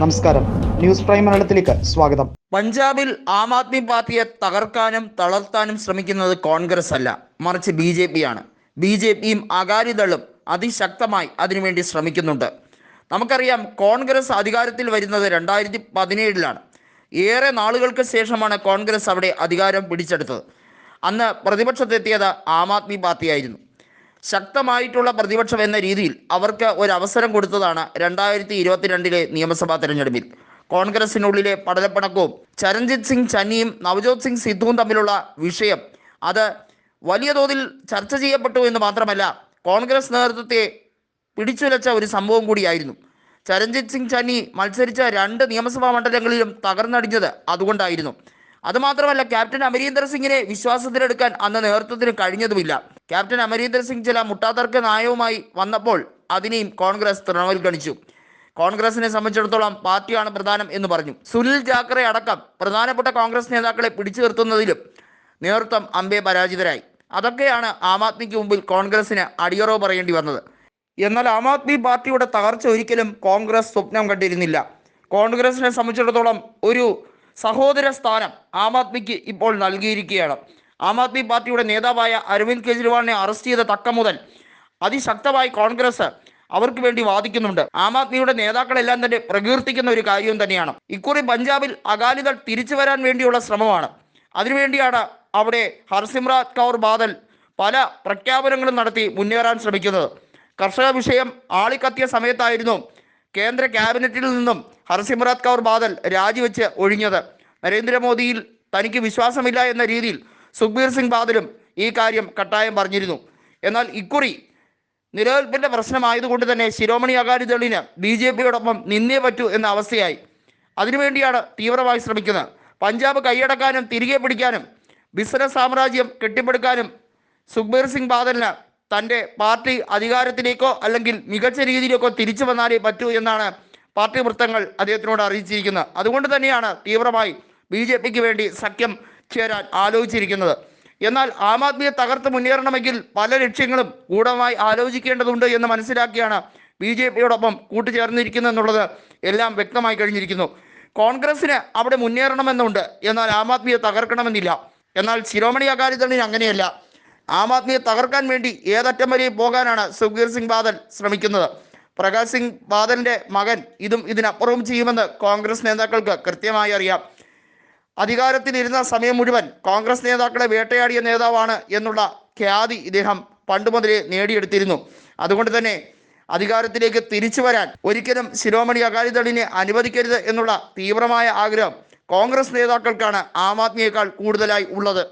നമസ്കാരം. News prime മലയാളത്തിലേക്ക് സ്വാഗതം. പഞ്ചാബിൽ ആം ആദ്മി പാർട്ടിയെ തകർക്കാനും തളർത്താനും ശ്രമിക്കുന്നത് കോൺഗ്രസ് അല്ല മറിച്ച് ബി ജെ പി ആണ്. ബി ജെ പിയും അകാലിദളും അതിശക്തമായി അതിനുവേണ്ടി ശ്രമിക്കുന്നുണ്ട്. നമുക്കറിയാം കോൺഗ്രസ് അധികാരത്തിൽ വരുന്നത് രണ്ടായിരത്തി പതിനേഴിലാണ് ഏറെ നാളുകൾക്ക് ശേഷമാണ് കോൺഗ്രസ് അവിടെ അധികാരം പിടിച്ചെടുത്തത്. അന്ന് പ്രതിപക്ഷത്തെത്തിയത് ആം ആദ്മി പാർട്ടിയായിരുന്നു. ശക്തമായിട്ടുള്ള പ്രതിപക്ഷം എന്ന രീതിയിൽ അവർക്ക് ഒരു അവസരം കൊടുത്തതാണ് രണ്ടായിരത്തി ഇരുപത്തിരണ്ടിലെ നിയമസഭാ തെരഞ്ഞെടുപ്പിൽ. കോൺഗ്രസിനുള്ളിലെ പടലപ്പണക്കവും ചരൺജിത് സിംഗ് ചന്നിയും നവജോത് സിംഗ് സിദ്ധുവും തമ്മിലുള്ള വിഷയം അത് വലിയ തോതിൽ ചർച്ച ചെയ്യപ്പെട്ടു എന്ന് മാത്രമല്ല കോൺഗ്രസ് നേതൃത്വത്തെ പിടിച്ചുലച്ച ഒരു സംഭവം കൂടിയായിരുന്നു. ചരൺജിത് സിംഗ് ചന്നി മത്സരിച്ച രണ്ട് നിയമസഭാ മണ്ഡലങ്ങളിലും തകർന്നടിഞ്ഞത് അതുകൊണ്ടായിരുന്നു. അതുമാത്രമല്ല ക്യാപ്റ്റൻ അമരീന്ദർ സിംഗിനെ വിശ്വാസത്തിലെടുക്കാൻ അന്ന് നേതൃത്വത്തിന് കഴിഞ്ഞതുമില്ല. ക്യാപ്റ്റൻ അമരീന്ദർ സിംഗ് ചില മുട്ടാതർക്ക നയവുമായി വന്നപ്പോൾ അതിനെയും കോൺഗ്രസ് തൃണവൽഗണിച്ചു കോൺഗ്രസിനെ സംബന്ധിച്ചിടത്തോളം പാർട്ടിയാണ് പ്രധാനം എന്ന് പറഞ്ഞു. സുനിൽ ജാക്കറെ അടക്കം പ്രധാനപ്പെട്ട കോൺഗ്രസ് നേതാക്കളെ പിടിച്ചു നിർത്തുന്നതിലും നേതൃത്വം അമ്പെ പരാജിതരായി. അതൊക്കെയാണ് ആം ആദ്മിക്ക് മുമ്പിൽ കോൺഗ്രസിന് അടിയറവ് പറയേണ്ടി വന്നത്. എന്നാൽ ആം ആദ്മി പാർട്ടിയുടെ തകർച്ച ഒരിക്കലും കോൺഗ്രസ് സ്വപ്നം കണ്ടിരുന്നില്ല. കോൺഗ്രസിനെ സംബന്ധിച്ചിടത്തോളം ഒരു സഹോദര സ്ഥാനം ആം ആദ്മിക്ക് ഇപ്പോൾ നൽകിയിരിക്കുകയാണ്. ആം ആദ്മി പാർട്ടിയുടെ നേതാവായ അരവിന്ദ് കെജ്രിവാളിനെ അറസ്റ്റ് ചെയ്ത തക്കം മുതൽ അതിശക്തമായി കോൺഗ്രസ് അവർക്ക് വേണ്ടി വാദിക്കുന്നുണ്ട്. ആം ആദ്മിയുടെ നേതാക്കളെല്ലാം തന്നെ പ്രകീർത്തിക്കുന്ന ഒരു കാര്യവും തന്നെയാണ്. ഇക്കുറി പഞ്ചാബിൽ അകാലിദൾ തിരിച്ചു വരാൻ വേണ്ടിയുള്ള ശ്രമമാണ്. അതിനുവേണ്ടിയാണ് അവിടെ ഹർസിമ്രാജ് കൗർ ബാദൽ പല പ്രഖ്യാപനങ്ങളും നടത്തി മുന്നേറാൻ ശ്രമിക്കുന്നത്. കർഷക വിഷയം ആളിക്കത്തിയ സമയത്തായിരുന്നു കേന്ദ്ര ക്യാബിനറ്റിൽ നിന്നും ഹർസിമ്രാജ് കൗർ ബാദൽ രാജിവെച്ച് ഒഴിഞ്ഞത്. നരേന്ദ്രമോദിയിൽ തനിക്ക് വിശ്വാസമില്ല എന്ന രീതിയിൽ സുഖ്ബീർ സിംഗ് ബാദലും ഈ കാര്യം കട്ടായം പറഞ്ഞിരുന്നു. എന്നാൽ ഇക്കുറി നിലനിൽപ്പിന്റെ പ്രശ്നമായതുകൊണ്ട് തന്നെ ശിരോമണി അകാലിദളിന് ബി ജെ പിയോടൊപ്പം നിന്നേ പറ്റൂ എന്ന അവസ്ഥയായി. അതിനുവേണ്ടിയാണ് തീവ്രമായി ശ്രമിക്കുന്നത്. പഞ്ചാബ് കൈയടക്കാനും തിരികെ പിടിക്കാനും ബിസിനസ് സാമ്രാജ്യം കെട്ടിപ്പടുക്കാനും സുഖ്ബീർ സിംഗ് ബാദലിന് തന്റെ പാർട്ടി അധികാരത്തിലേക്കോ അല്ലെങ്കിൽ മികച്ച രീതിയിലേക്കോ തിരിച്ചു വന്നാലേ പറ്റൂ എന്നാണ് പാർട്ടി വൃത്തങ്ങൾ അദ്ദേഹത്തിനോട് അറിയിച്ചിരിക്കുന്നത്. അതുകൊണ്ട് തന്നെയാണ് തീവ്രമായി ബി വേണ്ടി സഖ്യം ചേരാൻ ആലോചിച്ചിരിക്കുന്നത്. എന്നാൽ ആം ആദ്മിയെ തകർത്ത് മുന്നേറണമെങ്കിൽ പല ലക്ഷ്യങ്ങളും ഗൂഢമായി ആലോചിക്കേണ്ടതുണ്ട് എന്ന് മനസ്സിലാക്കിയാണ് ബി ജെ പിയോടൊപ്പം കൂട്ടുചേർന്നിരിക്കുന്നത് എന്നുള്ളത് എല്ലാം വ്യക്തമായി കഴിഞ്ഞിരിക്കുന്നു. കോൺഗ്രസിന് അവിടെ മുന്നേറണമെന്നുണ്ട്. എന്നാൽ ആം ആദ്മിയെ തകർക്കണമെന്നില്ല. എന്നാൽ ശിരോമണി അകാലിദളിന് അങ്ങനെയല്ല. ആം ആദ്മിയെ തകർക്കാൻ വേണ്ടി ഏതറ്റം വരെ പോകാനാണ് സുഖീർ സിംഗ് ബാദൽ ശ്രമിക്കുന്നത്. പ്രകാശ് സിംഗ് ബാദലിന്റെ മകൻ ഇതും ഇതിനപ്പുറവും ചെയ്യുമെന്ന് കോൺഗ്രസ് നേതാക്കൾക്ക് കൃത്യമായി അറിയാം. അധികാരത്തിലിരുന്ന സമയം മുഴുവൻ കോൺഗ്രസ് നേതാക്കളെ വേട്ടയാടിയ നേതാവാണ് എന്നുള്ള ഖ്യാതി ഇദ്ദേഹം പണ്ട് മുതലേ നേടിയെടുത്തിരുന്നു. അതുകൊണ്ട് തന്നെ അധികാരത്തിലേക്ക് തിരിച്ചു വരാൻ ഒരിക്കലും ശിരോമണി അകാലിദളിനെ അനുവദിക്കരുത് എന്നുള്ള തീവ്രമായ ആഗ്രഹം കോൺഗ്രസ് നേതാക്കൾക്കാണ് ആം ആദ്മിയേക്കാൾ കൂടുതലായി ഉള്ളത്.